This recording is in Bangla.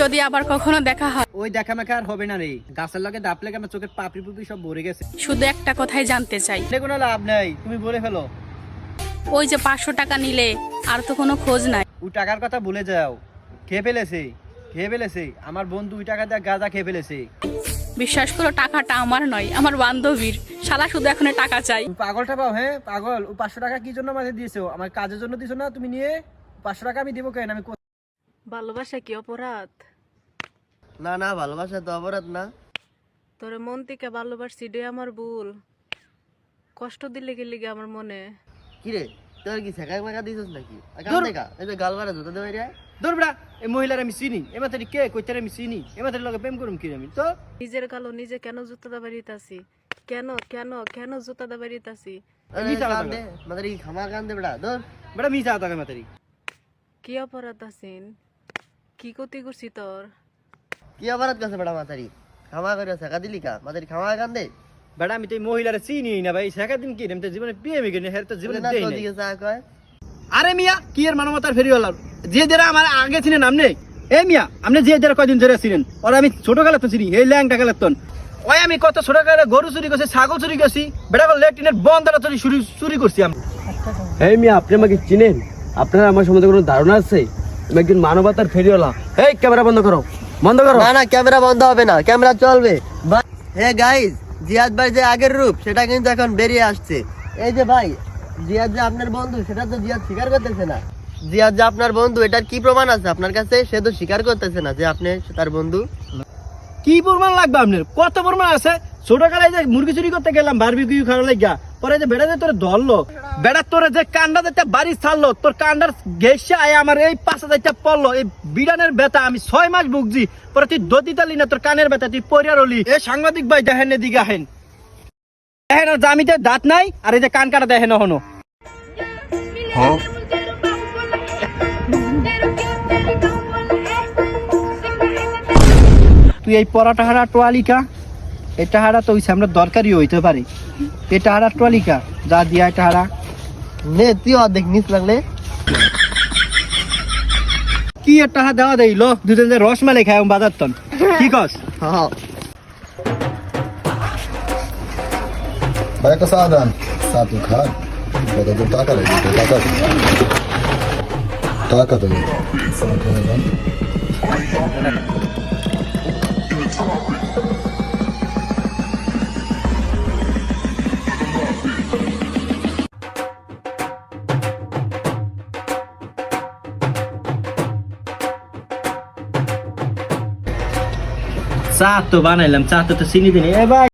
যদি আবার কখনো দেখা হয়। ওই দেখা মেখা আর হবে না রে। গাছের লগে দাপ লেগে আমার চোখের পাপড়ি পুপড়ি সব ভরে গেছে। শুধু একটা কথাই জানতে চাই। এটা কোনো লাভ নাই তুমি বলে ফেলো। ওই যে পাঁচশো টাকা নিলে আর তো কোনো খোঁজ নাই। ওই টাকার কথা ভুলে যাও। খেয়ে ফেলেছে খেয়ে ফেলেছে। আমার বন্ধু ওই টাকা দিয়ে গাঁজা খেয়ে ফেলেছে। বিশ্বাস করো টাকাটা আমার নয় আমার বান্ধবীর। শালা শুধু এখন টাকা চাই। পাগলটা পাও হ্যাঁ? পাগল। ও পাঁচশো টাকা কি জন্য আমাকে দিয়েছ? আমার কাজের জন্য দিছো না তুমি নিয়ে? পাঁচশো টাকা আমি দিব কেন? আমি ভালোবাসা কি অপরাধ? না না ভালোবাসা তো অপরাধ না। তোরে মন থেকে ভালোবাসছি রে আমার ভুল। কষ্ট দিলে গেলি গে আমার মনে। কিরে তোর কি শেখাই মাখা দিছিস নাকি? আর দেখা এই যে গাল মারা জুতা দেবে রে দৌড়বড়া এই মহিলার আমি চিনি। এ মাথারি কে কইতারে আমি চিনি? এ মাথারি লগে প্রেম করুম কি আমি? তো? নিজের কালো নিজে কেন জুতা দা বাড়িতাছি কেন কেন কেন জুতা দা বাড়িতাছি মিছা কথা কান্দে। মাদার কি খামা কান্দে বেড়া ধর। বেটা মিছা কথা মাথারি কি অপরাধ আছেন? কি ক্ষতি করছি তোর? কি অপরাধ করছে বেড়া মাতারি খামা করে শেখা দিলি কা? মাদার খামা কান্দে বেটা আমি তো এই মহিলার চিনি না ভাই। শেখা দিন কি? রে? আমি তো জীবনে বিয়ে কিনে হের তো জীবনে দেই। দিকে কয়। আরে মিয়া কি এর মানবতার ফেরিওয়ালা যে যারা আমার আগে ছিলেন আপনি? এই মিয়া আপনি যে যারা কয়দিন ধরে ছিলেন ওরা আমি ছোট কালে তো চিনি এই ল্যাংটা কালে তো ওই আমি কত ছোট কালে গরু চুরি করছি ছাগল চুরি করছি বেটা লেট্রিনের বন্ধটা চুরি চুরি চুরি করছি আমি। এই মিয়া আপনি আমাকে চিনেন? আপনার আমার সম্বন্ধে কোনো ধারণা আছে? একজন মানবতার ফেরিওয়ালা। এই ক্যামেরা বন্ধ করো। বন্ধ করো। না না ক্যামেরা বন্ধ হবে না ক্যামেরা চলবে। হে গাইস জিয়াদ ভাই যে আগের রূপ সেটা কিন্তু এখন বেরিয়ে আসছে। এই যে ভাই জিয়াদ যে আপনার বন্ধু সেটা তো জিয়াদ স্বীকার করতেছে না। জিয়াদ যে আপনার বন্ধু এটার কি প্রমাণ আছে? আপনার কাছে সে তো স্বীকার করতেছে না যে আপনি তার বন্ধু। কি প্রমাণ লাগবে আপনার? কত প্রমাণ আছে? ছোট কালে যে মুরগি চুরি করতে গেলাম বারবিকিউ খাওয়া লাগিয়া পরে যে বেড়া যে তোর ধরলো বেড়া তোর যে কান্ডা যেটা বাড়ি ছাড়লো তোর কান্ডার ঘেসে আয় আমার এই পাঁচ হাজারটা পড়ল। এই বিড়ানের ব্যথা আমি ছয় মাস ভুগছি। পরে তুই দতি তালি না তোর কানের ব্যথা তুই পরিয়ার হলি এ সাংবাদিক ভাই দেখেন এদিকে আহেন দেখেন জামিতে দাঁত নাই আর এই যে কান কাটা দেখেন হনো তুই এই পরাটা হারা টোয়ালিকা এটা হারা তো ওই আমরা দরকারি হইতে পারে। এটা হারা টোয়ালিকা যা দিয়া এটা হারা নে, তুই অর্ধেক নিস লাগলে। কি একটা হাত দেওয়া দেই, লো, দুজন যে রসমালাই খাই বাজার তন। কি কস? to. Satu চা তো বানাইলাম চা তো চিনি দিনি এ ভাই